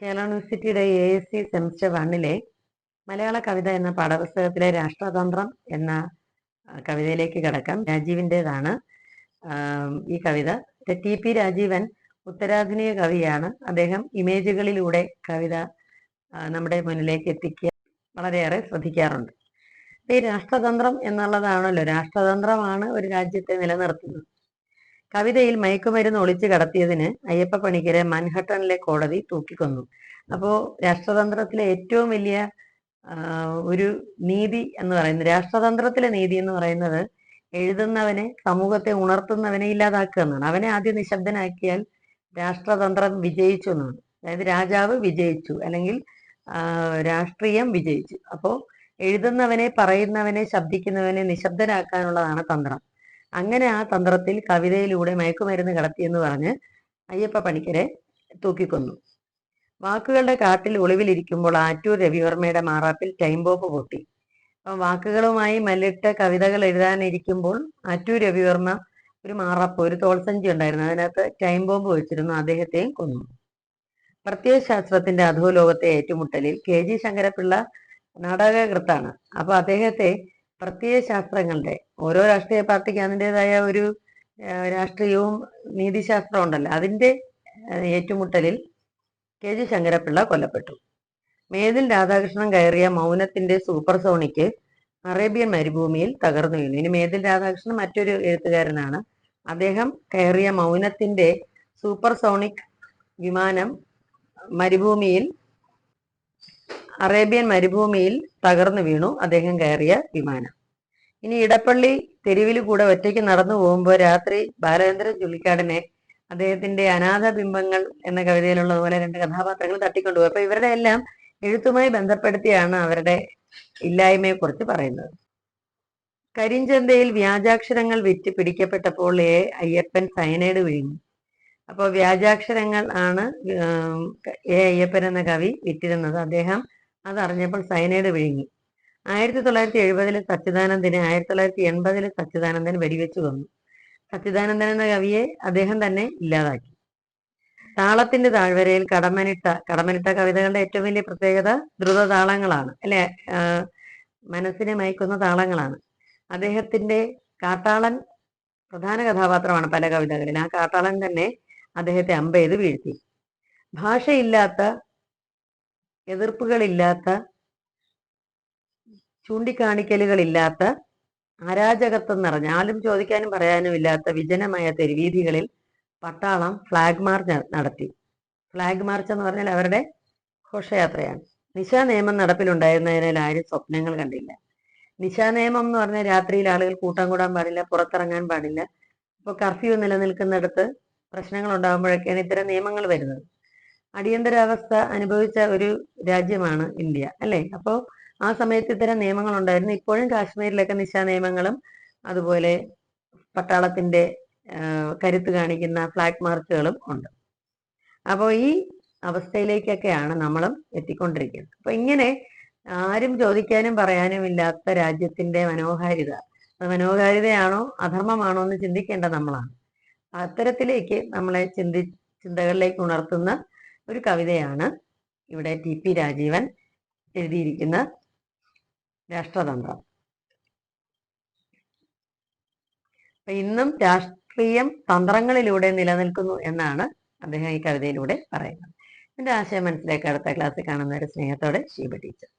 കേരള യൂണിവേഴ്സിറ്റിയുടെ A S C semester വണ്ണിലെ മലയാള കവിത എന്ന പാഠപുസ്തകത്തിലെ രാഷ്ട്രതന്ത്രം എന്ന കവിതയിലേക്ക് കിടക്കാം. രാജീവിന്റെതാണ് ഈ കവിത. ടി പി രാജീവൻ ഉത്തരാധുനിക കവിയാണ്. അദ്ദേഹം ഇമേജുകളിലൂടെ കവിത നമ്മുടെ മുന്നിലേക്ക് എത്തിക്കുക വളരെയേറെ ശ്രദ്ധിക്കാറുണ്ട്. ഈ രാഷ്ട്രതന്ത്രം എന്നുള്ളതാണല്ലോ രാഷ്ട്രതന്ത്രമാണ് ഒരു രാജ്യത്തെ നിലനിർത്തുന്നത്. കവിതയിൽ മയക്കുമരുന്ന് ഒളിച്ചു കടത്തിയതിന് അയ്യപ്പ പണിക്കരെ മൻഹട്ടനിലെ കോടതി തൂക്കിക്കൊന്നു. അപ്പോ രാഷ്ട്രതന്ത്രത്തിലെ ഏറ്റവും വലിയ ഒരു നീതി എന്ന് പറയുന്നത് രാഷ്ട്രതന്ത്രത്തിലെ നീതി എന്ന് പറയുന്നത് എഴുതുന്നവനെ സമൂഹത്തെ ഉണർത്തുന്നവനെ ഇല്ലാതാക്കുക എന്നാണ്. അവനെ ആദ്യം നിശബ്ദനാക്കിയാൽ രാഷ്ട്രതന്ത്രം വിജയിച്ചു എന്നാണ്. അതായത് രാജാവ് വിജയിച്ചു അല്ലെങ്കിൽ രാഷ്ട്രീയം വിജയിച്ചു. അപ്പോ എഴുതുന്നവനെ പറയുന്നവനെ ശബ്ദിക്കുന്നവനെ നിശബ്ദനാക്കാനുള്ളതാണ് തന്ത്രം. അങ്ങനെ ആ തന്ത്രത്തിൽ കവിതയിലൂടെ മയക്കുമരുന്ന് കടത്തിയെന്ന് പറഞ്ഞ് അയ്യപ്പ പണിക്കരെ തൂക്കിക്കൊന്നു. വാക്കുകളുടെ കാട്ടിൽ ഒളിവിലിരിക്കുമ്പോൾ ആറ്റൂർ രവിവർമ്മയുടെ മാറാപ്പിൽ ടൈം ബോംബ് പൊട്ടി. അപ്പം വാക്കുകളുമായി മല്ലിട്ട കവിതകൾ എഴുതാനിരിക്കുമ്പോൾ ആറ്റൂർ രവിവർമ്മ ഒരു മാറാപ്പ് ഒരു തോൾസഞ്ചി ഉണ്ടായിരുന്നു. അതിനകത്ത് ടൈം ബോംബ് വെച്ചിരുന്നു അദ്ദേഹത്തെയും കൊന്നു. പ്രത്യയശാസ്ത്രത്തിന്റെ അധോലോകത്തെ ഏറ്റുമുട്ടലിൽ കെ ജി ശങ്കരപിള്ള നാടകകൃത്താണ്. അപ്പൊ അദ്ദേഹത്തെ പ്രത്യയശാസ്ത്രങ്ങളുടെ ഓരോ രാഷ്ട്രീയ പാർട്ടിക്ക് അതിന്റെതായ ഒരു രാഷ്ട്രീയവും നീതിശാസ്ത്രവും ഉണ്ടല്ലോ. അതിന്റെ ഏറ്റുമുട്ടലിൽ കെ ജി ശങ്കരപിള്ള കൊല്ലപ്പെട്ടു. മേതിൽ രാധാകൃഷ്ണൻ കയറിയ മൗനത്തിന്റെ സൂപ്പർ സോണിക്ക് അറേബ്യൻ മരുഭൂമിയിൽ തകർന്നു വീണു. ഇനി മേതിൽ രാധാകൃഷ്ണൻ മറ്റൊരു എഴുത്തുകാരനാണ്. അദ്ദേഹം കയറിയ മൗനത്തിന്റെ സൂപ്പർ സോണിക് വിമാനം മരുഭൂമിയിൽ അറേബ്യൻ മരുഭൂമിയിൽ തകർന്നു വീണു അദ്ദേഹം കയറിയ വിമാനം. ഇനി ഇടപ്പള്ളി തെരുവിൽ കൂടെ ഒറ്റയ്ക്ക് നടന്നു പോകുമ്പോൾ രാത്രി ബാലചന്ദ്രൻ ചുള്ളിക്കാടിനെ അദ്ദേഹത്തിന്റെ അനാഥ ബിംബങ്ങൾ എന്ന കവിതയിലുള്ളതുപോലെ രണ്ട് കഥാപാത്രങ്ങൾ തട്ടിക്കൊണ്ടുപോയി. അപ്പൊ ഇവരുടെ എല്ലാം എഴുത്തുമായി ബന്ധപ്പെടുത്തിയാണ് അവരുടെ ഇല്ലായ്മയെ കുറിച്ച് പറയുന്നത്. കരിഞ്ചന്തയിൽ വ്യാജാക്ഷരങ്ങൾ വിറ്റ് പിടിക്കപ്പെട്ടപ്പോൾ എ അയ്യപ്പൻ സയനൈഡ് വിഴുങ്ങി അപ്പോൾ വ്യാജാക്ഷരങ്ങൾ ആണ് എ അയ്യപ്പൻ എന്ന കവി വിറ്റിരുന്നത്. അദ്ദേഹം അതറിഞ്ഞപ്പോൾ സയനൈഡ് വിഴുങ്ങി. ആയിരത്തി തൊള്ളായിരത്തി എഴുപതിലെ സച്ചിദാനന്ദനെ ആയിരത്തി തൊള്ളായിരത്തി എൺപതിലെ സച്ചിദാനന്ദൻ വെടിവെച്ചു കൊന്നു. സച്ചിദാനന്ദൻ എന്ന കവിയെ അദ്ദേഹം തന്നെ ഇല്ലാതാക്കി. താളത്തിന്റെ താഴ്വരയിൽ കടമനിട്ട കടമനിട്ട കവിതകളുടെ ഏറ്റവും വലിയ പ്രത്യേകത ദ്രുത താളങ്ങളാണ് അല്ലെ മനസ്സിനെ മയക്കുന്ന താളങ്ങളാണ്. അദ്ദേഹത്തിന്റെ കാട്ടാളൻ പ്രധാന കഥാപാത്രമാണ് പല കവിതകളിൽ ആ കാട്ടാളൻ തന്നെ അദ്ദേഹത്തെ അമ്പ ചെയ്ത് വീഴ്ത്തി. ഭാഷയില്ലാത്ത എതിർപ്പുകളില്ലാത്ത ചൂണ്ടിക്കാണിക്കലുകളില്ലാത്ത അരാജകത്വം നിറഞ്ഞ ആരും ചോദിക്കാനും പറയാനും ഇല്ലാത്ത വിജനമായ തെരുവീഥികളിൽ പട്ടാളം ഫ്ലാഗ് മാർച്ച് നടത്തി. ഫ്ലാഗ് മാർച്ച് എന്ന് പറഞ്ഞാൽ അവരുടെ ഘോഷയാത്രയാണ്. നിശാ നിയമം നടപ്പിലുണ്ടായിരുന്നതിനാൽ ആരും സ്വപ്നങ്ങൾ കണ്ടില്ല. നിശാ നിയമം എന്ന് പറഞ്ഞാൽ രാത്രിയിൽ ആളുകൾ കൂട്ടം കൂടാൻ പാടില്ല പുറത്തിറങ്ങാൻ പാടില്ല. ഇപ്പോൾ കർഫ്യൂ നിലനിൽക്കുന്നിടത്ത് പ്രശ്നങ്ങൾ ഉണ്ടാകുമ്പോഴൊക്കെയാണ് ഇത്തരം നിയമങ്ങൾ വരുന്നത്. അടിയന്തരാവസ്ഥ അനുഭവിച്ച ഒരു രാജ്യമാണ് ഇന്ത്യ അല്ലേ? അപ്പോൾ ആ സമയത്ത് ഇത്തരം നിയമങ്ങൾ ഉണ്ടായിരുന്നു ഇപ്പോഴും കാശ്മീരിലൊക്കെ നിശാ നിയമങ്ങളും അതുപോലെ പട്ടാളത്തിന്റെ കരുത്ത് കാണിക്കുന്ന ഫ്ലാഗ് മാർച്ചുകളും ഉണ്ട്. അപ്പോൾ ഈ അവസ്ഥയിലേക്കൊക്കെയാണ് നമ്മളും എത്തിക്കൊണ്ടിരിക്കുന്നത്. അപ്പൊ ഇങ്ങനെ ആരും ചോദിക്കാനും പറയാനും ഇല്ലാത്ത രാജ്യത്തിന്റെ മനോഹാരിത. അത് മനോഹാരിതയാണോ അധർമ്മമാണോ എന്ന് ചിന്തിക്കേണ്ട നമ്മളാണ്. അത്തരത്തിലേക്ക് നമ്മളെ ചിന്തി ചിന്തകളിലേക്ക് ഉണർത്തുന്ന ഒരു കവിതയാണ് ഇവിടെ ടി പി രാജീവൻ എഴുതിയിരിക്കുന്ന രാഷ്ട്രതന്ത്രം. അപ്പൊ ഇന്നും രാഷ്ട്രീയം തന്ത്രങ്ങളിലൂടെ നിലനിൽക്കുന്നു എന്നാണ് അദ്ദേഹം ഈ കവിതയിലൂടെ പറയുന്നത്. എന്റെ ആശയം മനസ്സിലാക്കി അടുത്ത ക്ലാസ്സിൽ കാണുന്നവരെ സ്നേഹത്തോടെ ഷീബ ടീച്ചർ.